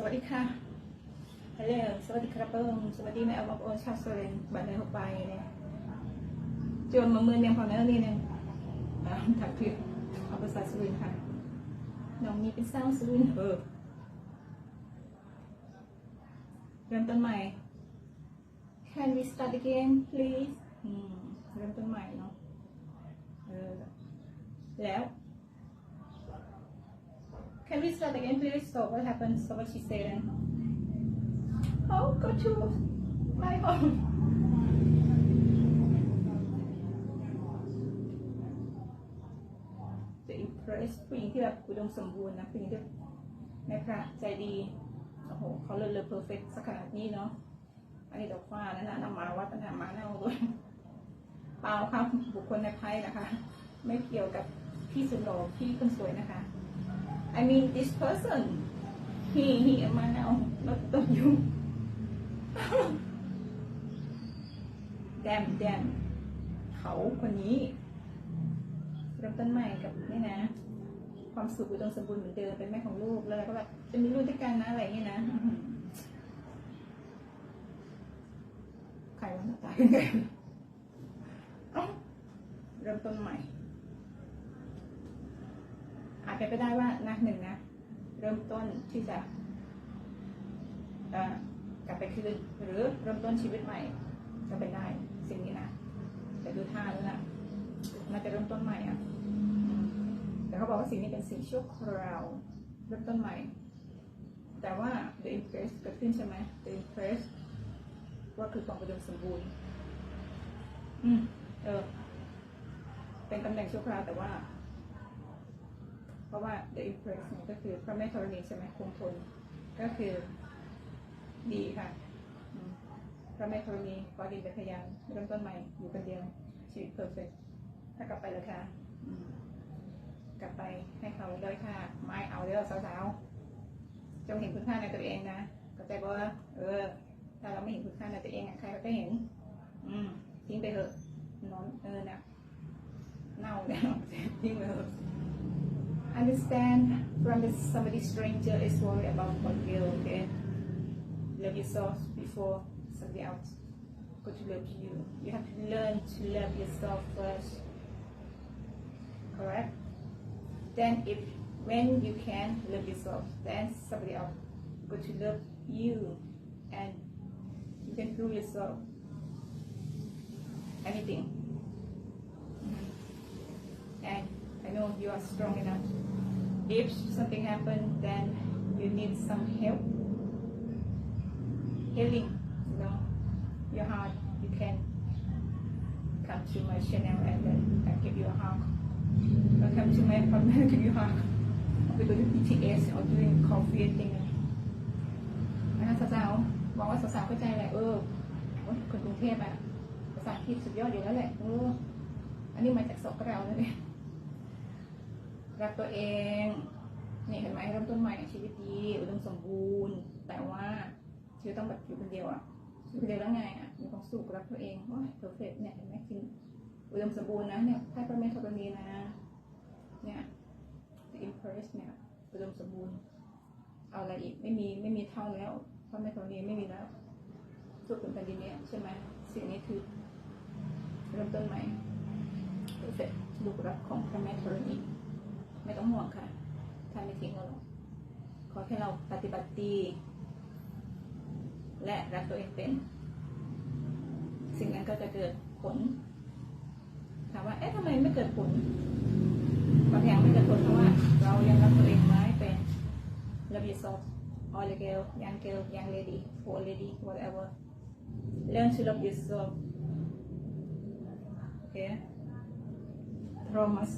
สวัสดีค่ะฮัลโหลสวัสดีครับเปิ้มสวัสดีแม่เอาบอกโอนชาวสเรนบันไดเข้าไปเนี่ยจนมาเมืองเนียงพอเนอร์นี่นึงอ่าถักผิดเอาภาษาสวินค่ะ น้องมีเป็นสาวสวินเออเริ่มต้นใหม่ Can we start again please อืมเริ่มต้นใหม่เนาะเออแล้ว Can we start again, please? So what happened? So what she said then? Oh, go to my home. จะ impress ผู้หญิงที่แบบอุดมสมบูรณ์นะผู้หญิงที่แม่พระใจดีโอ้โหเขาเลิศเลอเพอร์เฟกต์สักขนาดนี้เนาะอันนี้ดอกฟ้านั่นนะน้ำหมาวัดนั่นนะหมาเน่าด้วยเปล่าค่ะบุคคลในไพ่นะคะ ไม่เกี่ยวกับพี่สุดหล่อพี่คนสวยนะคะ I mean this person he he มาแล้ว not not you damn damn เขาคนนี้เริ่มต้นใหม่กับนี่นะ ความสุขอุดมสมบูรณ์เหมือนเดิมเป็นแม่ของลูกแล้วก็แบบจะมีลูกด้วยกันนะอะไรอย่างนี้นะใครวะหน้าตายังไงเริ่มต้นใหม่ เป็นไปได้ว่านะหนึ่งนะ เริ่มต้นที่จะกลับไปคืนหรือเริ่มต้นชีวิตใหม่ก็เป็นได้สิ่งนี้นะแต่ดูท่าแล้วนะน่าจะเริ่มต้นใหม่อะแต่เขาบอกว่าสิ่งนี้เป็นสิ่งชั่วคราวเริ่มต้นใหม่ แต่ว่า the impress เกิดขึ้นใช่ไหม the impress ว่าคือความอุดมสมบูรณ์ อืมเออเป็นตำแหน่งชั่วคราวแต่ว่า ราะว่า the impress เนี่ยก็คือพระแม่ธรณีใช่ไหมคงทน ก็คือดีค่ะพระแม่ธรณีขอดีเป็นพยานเริ่มต้นใหม่อยู่คนเดียวชีวิตเพอร์เฟกถ้ากลับไปเลยค่ะกลับไปให้เขาเลยค่ะไม่เอาเด้อสาวๆจงเห็นคุณค่าในตัวเองนะเข้าใจบ่เออ ถ้าเราไม่เห็นคุณค่าในตัวเองอะใครก็จะเห็น อืมทิ้งไปเถอะนอนเออนะเน่าแล้วทิ้งไปเถอะ understand from somebody stranger is worried about what will okay love yourself before somebody else go to love you. You have to learn to love yourself first. Correct? Then if when you can love yourself then somebody else go to love you and you can prove yourself. Anything. And I know you are strong enough. If something happened, then you need some help. Healing, you know, your heart. You can come to my channel and then I give you a hug. Or come to my apartment, give you a hug. We go to BTS or doing coffee and thing. นะคะสาวๆหวังว่าสาวๆเข้าใจแหละเออคนกรุงเทพอะภาษาอังกฤษสุดยอดอยู่แล้วแหละเอออันนี้มาจากสกเราแล้วเนี่ย รักตัวเองเนี่ยเห็นไหมเริ่มต้นใหม่ชีวิตดีอุดมสมบูรณ์ แต่ว่าชีวิตต้องแบบอยู่คนเดียวอะอยู่คนเดียวแล้วไงอะมีความสุขรักตัวเองโอ้ยเพอร์เฟกเนี่ยเห็นไหมจริงอุดมสมบูรณ์นะเนี่ยไพ่พระเมธรณีนะเนี่ย the impress เนี่ยอุดมสมบูรณ์เอาอะไรอีกไม่มีไม่มีเท่าแล้วพระเมธรณีไม่มีแล้วสุขเป็นแผ่นดินเนี้ยใช่ไหมสิ่งนี้คือเริ่มต้นใหม่เพอร์เฟกลูกรักของพระแม่ธรณี ไม่ต้องห่วงค่ะท่านไม่ทิ้งเราหรอกขอแค่เราปฏิบัติดี และรักตัวเองเป็น สิ่งนั้นก็จะเกิดผลถามว่าเอ๊ะทำไมไม่เกิดผลบางอย่างไม่เกิดผลเพราะว่า เรายังรักตัวเองไม่เป็น love yourself all girl young girl young lady old lady whatever learn to love yourself okay promise